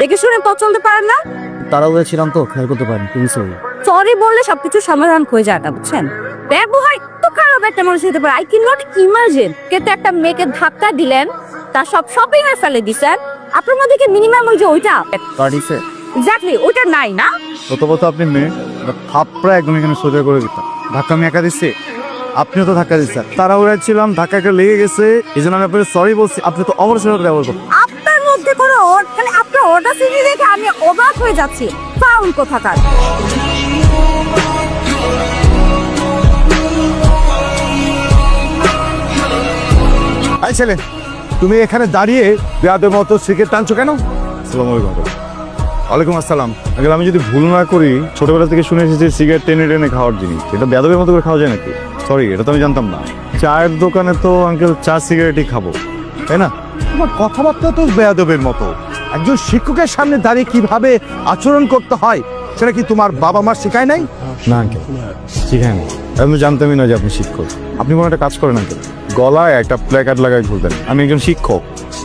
দেখে শুনে পথ চলতে পারেন না? তাড়াহুড়ো ছিলাম তো খেয়াল করতে পারিনি তুমি সরি সরি বললে সবকিছু সমাধান হয়ে যায় না বুঝছেন? ব্যবহার তো খারাপ একটা মানুষ হতে পারে। আই ক্যান নট ইমাজিন কিন্তু একটা মেয়েকে ধাক্কা দিলেন তার সব শপিং এর ফেলে দিছেন। আপনার মধ্যে কি মিনিমাম ওই যে ওইটা? কার্ডিসে এক্স্যাক্টলি ওইটা নাই না? প্রথমত আপনি মেয়ে থাপড়া একদম এখানে সোজা করে দিতাম। ধাক্কা আমি একা দিচ্ছি? আপনিও তো ধাক্কা দিচ্ছেন তারা ছিলাম ধাক্কা একটা লেগে গেছে। এই জন্য আমি আপনাকে সরি বলছি। আপনি তো অবশ্যই ব্যবহার করুন আপনার মধ্যে কোনো মানে আপনার অর্ডার সিটি দেখে আমি অবাক হয়ে যাচ্ছি। ফাউল কোথাকার? আই ছেলে তুমি এখানে দাঁড়িয়ে বেয়াদের মতো সিগারেট টানছো কেন? আসসালামু আলাইকুম ওয়ালাইকুম আসসালাম। আঙ্কেল আমি যদি ভুল না করি ছোটবেলা থেকে শুনে এসেছি সিগারেট টেনে টেনে খাওয়ার জিনিস। এটা বেয়াদবের মতো করে খাওয়া যায় নাকি? সরি এটা তো আমি জানতাম না। চায়ের দোকানে তো আঙ্কেল চা সিগারেটই খাব তাই না? তোমার কথাবার্তা তো বেয়াদবের মতো। একজন শিক্ষকের সামনে দাঁড়িয়ে কীভাবে আচরণ করতে হয় সেটা কি তোমার বাবা মা শেখায় নাই? না আঙ্কেল শিখায় না আমি জানতামই না যে আপনি শিক্ষক। আপনি কোনো একটা কাজ করেন আঙ্কেল গলায় একটা প্ল্যাকার্ড লাগাই ঘুরতেন আমি একজন শিক্ষক।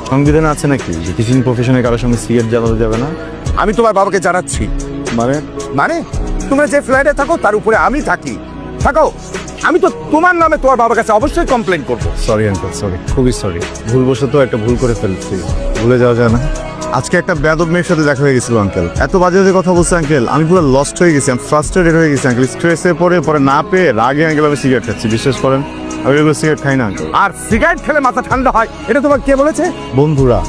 সংবিধানে আছে নাকি যে টিচিং প্রফেশনে কারোর সঙ্গে সিগারেট জ্বালানো যাবে না? আমি তোমার বাবাকে জানাচ্ছি। মানে? মানে? তোমরা যে ফ্ল্যাটে থাকো তার উপরে আমি থাকি। থাকো। আমি তো তোমার নামে তোমার বাবার কাছে অবশ্যই কমপ্লেন করব। সরি আঙ্কেল সরি খুবই সরি ভুলবশত একটা ভুল করে ফেলছি। ভুলে যাওয়া যায় না। আজকে একটা বেদব মেয়ের সাথে দেখা হয়ে গেছিল আঙ্কেল এত বাজে বাজে কথা বলছে আঙ্কেল আমি পুরো লস্ট হয়ে গেছি আমি ফ্রাস্ট্রেটেড হয়ে গেছি আঙ্কেল স্ট্রেসে পরে পরে না পেয়ে রাগে আঙ্কেল আমি সিগারেট খাচ্ছি বিশ্বাস করেন? আমি এগুলো সিগারেট খাই না আঙ্কেল আর সিগারেট খেলে মাথা ঠান্ডা হয় এটা তোমার কে বলেছে? বন্ধুরা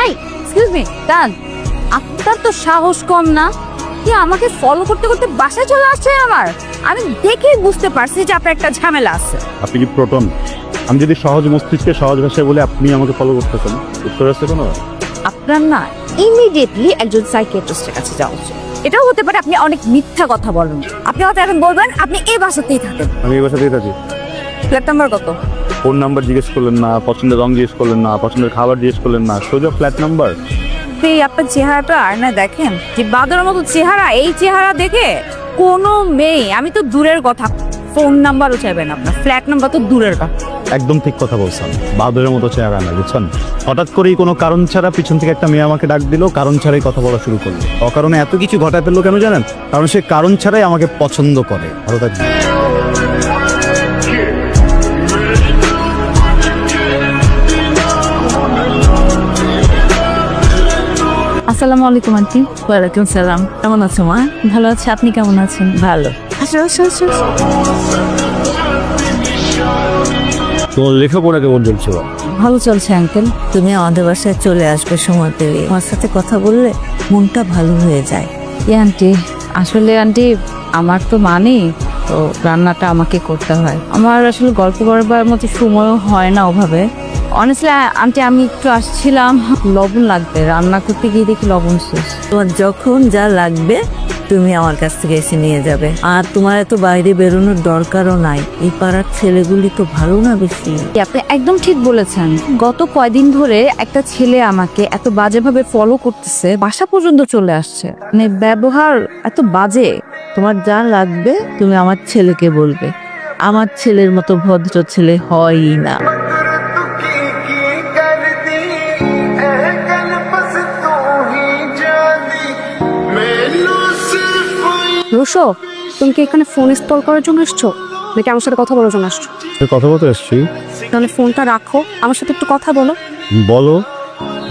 হেই এক্সকিউজ মি দান আপনার তো সাহস কম না? কি আমাকে ফলো করতে করতে বাসায় চলে আসছে আমার আমি দেখেই বুঝতে পারছি যে আপনার একটা ঝামেলা আছে। আপনি কি প্রোটন আমি যদি সহজ মস্তিষ্কে সহজ ভাষায় বলে আপনি আমাকে ফলো করতেছেন। উত্তর আছে কোনো? আপনার না ইমিডিয়েটলি একজন সাইকিয়াট্রিস্টের কাছে যাওয়া উচিত। এটাও হতে পারে আপনি অনেক মিথ্যা কথা বলেন। আপনি হয়তো এখন বলবেন আপনি এই বাসাতেই থাকেন। আমি এই বাসাতেই থাকি। ফ্ল্যাট নাম্বার কত? ফোন নাম্বার জিজ্ঞেস করলেন না পছন্দের রং জিজ্ঞেস করলেন না পছন্দের খাবার জিজ্ঞেস করলেন না সোজা ফ্ল্যাট নাম্বার এই আপনার চেহারাটা আর না দেখেন যে বাদরের মতো চেহারা এই চেহারা দেখে কোনো মেয়ে আমি তো দূরের কথা ফোন নাম্বারও চাইবেন আপনার ফ্ল্যাট নাম্বার তো দূরের কথা। একদম ঠিক কথা বলছেন বাদরের মতো চেহারা না বুঝছেন? হঠাৎ করেই কোনো কারণ ছাড়া পিছন থেকে একটা মেয়ে আমাকে ডাক দিল কারণ ছাড়াই কথা বলা শুরু করল। অকারণে এত কিছু ঘটা ফেলল কেন জানেন? কারণ সে কারণ ছাড়াই আমাকে পছন্দ করে ভালো থাকবে আসসালামু আলাইকুম আন্টি। ওয়ালাইকুম সালাম। কেমন আছো মা? ভালো আছে। আপনি কেমন আছেন? ভালো। আসো আসো আসো। তোমার লেখাপড়া কেমন চলছে ভালো চলছে আঙ্কেল। তুমি আমাদের বাসায় চলে আসবে সময় পেলে। আমার সাথে কথা বললে মনটা ভালো হয়ে যায়। এ আন্টি আসলে আন্টি আমার তো মানে তো রান্নাটা আমাকে করতে হয়। আমার আসলে গল্প করবার মতো সময়ও হয় না ওভাবে। অনেস্টলি আন্টি আমি একটু আসছিলাম। লবণ লাগবে রান্না করতে গিয়ে দেখি লবণ শেষ। তোমার যখন যা লাগবে তুমি আমার কাছ থেকে এসে নিয়ে যাবে। আর তোমার এত বাইরে বেরোনোর দরকারও নাই। এই পাড়ার ছেলেগুলি তো ভালো না বেশি। আপনি একদম ঠিক বলেছেন। গত কয়দিন ধরে একটা ছেলে আমাকে এত বাজেভাবে ফলো করতেছে বাসা পর্যন্ত চলে আসছে। মানে ব্যবহার এত বাজে। তোমার যা লাগবে তুমি আমার ছেলেকে বলবে। আমার ছেলের মতো ভদ্র ছেলে হয়ই না। রুশো তুমি কি এখানে ফোন ইনস্টল করার জন্য এসছো? নাকি আমার সাথে কথা বলার জন্য আসছো? কথা বলতে এসছি। তাহলে ফোনটা রাখো। আমার সাথে একটু কথা বলো। বলো।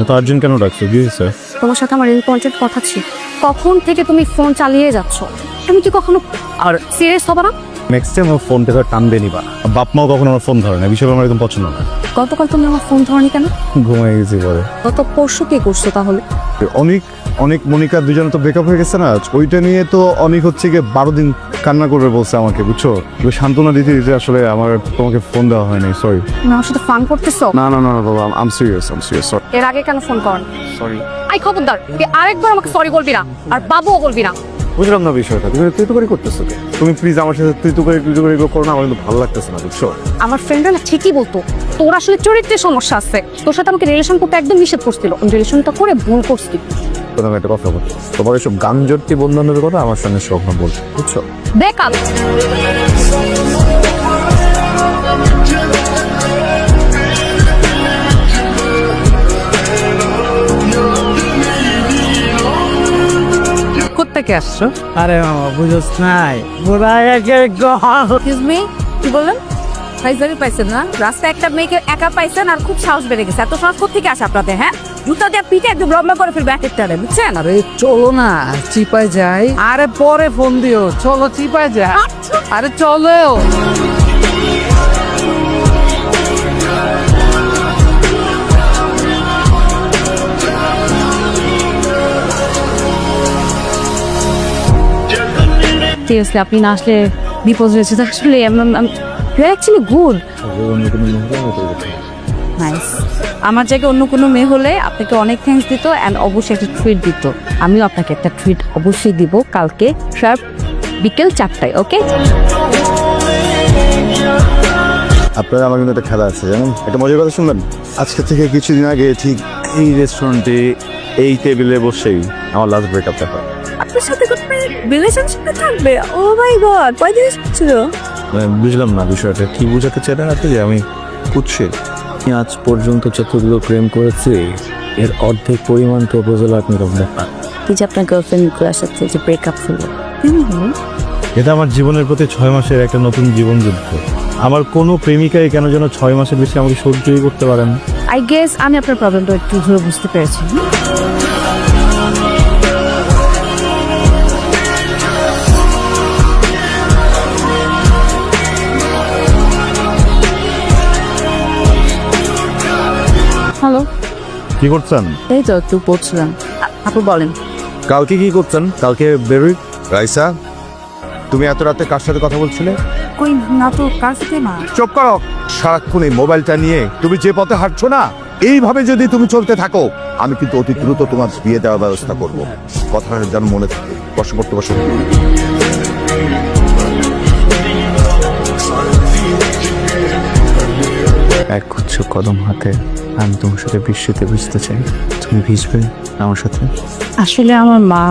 এত আর্জেন্ট কেন ডাকছো? কি হয়েছে? তোমার সাথে আমার ইম্পর্টেন্ট কথা ছিল। কখন থেকে তুমি ফোন চালিয়ে যাচ্ছ? তুমি কি কখনো আর সিরিয়াস হবে না? নেক্সট টাইম আমার ফোনটা তো টানবে নিবা বাপ মাও কখনো আমার ফোন ধরে না। বিষয়টা আমার একদম পছন্দ না। গতকাল তুমি আমার ফোন ধরনি কেন? ঘুমাই গেছি পরে। গত পরশু কি করছ তাহলে? অনেক অনেক মনিকা দুজনে তো ব্রেকআপ হয়ে গেছে না ওইটা নিয়ে তো অনেক হচ্ছে গিয়ে বারো দিন কান্না করবে বলছে আমাকে বুঝছ? সান্ত্বনা দিতে দিতে আসলে আমার তোমাকে ফোন দেওয়া হয়নি সরি তুমি আমার সাথে ফান করতেছো? না না না না বাবা I'm serious I'm serious sorry এর আগে কেন ফোন কর? সরি আই খবরদার তুই আরেকবার আমাকে সরি বলবি না আর বাবুও বলবি না। বুঝলাম না বিষয়টা তুমি তুই তো করে করতেছো তুমি প্লিজ আমার সাথে তুই তো করে তুই তো করে করো না আমার কিন্তু ভালো লাগতেছে না বুঝছ? আমার ফ্রেন্ডরা না ঠিকই বলতো তোর আসলে চরিত্রের সমস্যা আছে তোর সাথে আমাকে রিলেশন করতে একদম নিষেধ করছিল রিলেশনটা করে ভুল তোমাকে একটা কথা বলব তোমার এসব গাঞ্জটি বন্ধনের কথা আমার সঙ্গে স্বপ্ন বলছো বুঝছ? ব্রেকআপ কোথেকে আসছো? আরে মামা বুঝোস নাই। এক্সকিউজ মি কি বললেন ফাইজারি পাইছেন না? রাস্তায় একটা মেয়েকে একা পাইছেন আর খুব সাহস বেড়ে গেছে। এত সাহস থেকে আসে আপনাদের হ্যাঁ? জুতা দিয়ে পিঠে একদম লম্বা করে ফেলবে এক একটারে বুঝছেন? আরে চলো না চিপায় যাই। আরে পরে ফোন দিও চলো চিপায় যা। আরে চলো। সিরিয়াসলি আপনি না আসলে বিপদ হয়েছে তো আসলে অ্যাকচুয়ালি গুড নাইস আমার জায়গায় অন্য কোনো মেয়ে হলে আপনাকে অনেক থ্যাঙ্কস দিত অ্যান্ড অবশ্যই একটা ট্রিট দিত। আমিও আপনাকে একটা ট্রিট অবশ্যই দিব কালকে শার্প বিকেল চারটায় ওকে আপনারা আমার কিন্তু একটা খেলা আছে জানেন? একটা মজার কথা শুনবেন? আজকে থেকে কিছুদিন আগে ঠিক এই রেস্টুরেন্টে এই টেবিলে বসেই আমার লাস্ট ব্রেকআপটা হয় আপনার সাথে কোনো রিলেশনশিপে থাকবে? ও মাই গড কয়দিন ছিল মানে বুঝলাম না বিষয়টা কি বোঝাতে চাইলেন আপনি যে আমি কুৎসে আমি আজ পর্যন্ত যতগুলো প্রেম করেছে এর অর্ধেক পরিমাণ তো প্রপোজাল আপনি কখনো পান কি যে আপনার গার্লফ্রেন্ডগুলোর সাথে যে ব্রেকআপ হলো এটা আমার জীবনের প্রতি ছয় মাসের একটা নতুন জীবন যুদ্ধ। আমার কোনো প্রেমিকাই কেন যেন ছয় মাসের বেশি আমাকে সহ্যই করতে পারেন? না আই গেস আমি আপনার প্রবলেমটা একটু ধরে বুঝতে পেরেছি। কি করছেন? এই তো একটু পড়ছিলাম। আ- আপু বলেন। কালকে কি করছেন? কালকে বেরোই? রাইসা তুমি এত রাতে কার সাথে কথা বলছিলে? কই না তো কার সাথে না চুপ করো। সারাক্ষণ এই মোবাইলটা নিয়ে তুমি যে পথে হাঁটছো না এইভাবে যদি তুমি চলতে থাকো আমি কিন্তু অতি দ্রুত তোমার বিয়ে দেওয়ার ব্যবস্থা করব। কথাটা যেন মনে থাকে। বসে পড়তে বসে। কদম হাতে আমি তোমার সাথে বৃষ্টিতে ভিজতে চাই। তুমি ভিজবে আমার সাথে? আসলে আমার মা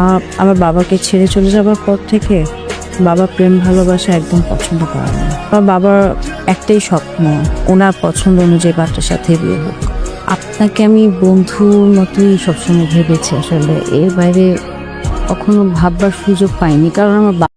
আমার বাবাকে ছেড়ে চলে যাবার পর থেকে বাবা প্রেম ভালোবাসা একদম পছন্দ করে না। বাবার একটাই স্বপ্ন, ওনার পছন্দ অনুযায়ী বাচ্চার সাথে বিয়ে হোক। আপনাকে আমি বন্ধুর মতোই সবসময় ভেবেছি, আসলে এর বাইরে কখনো ভাববার সুযোগ পাইনি। কারণ আমার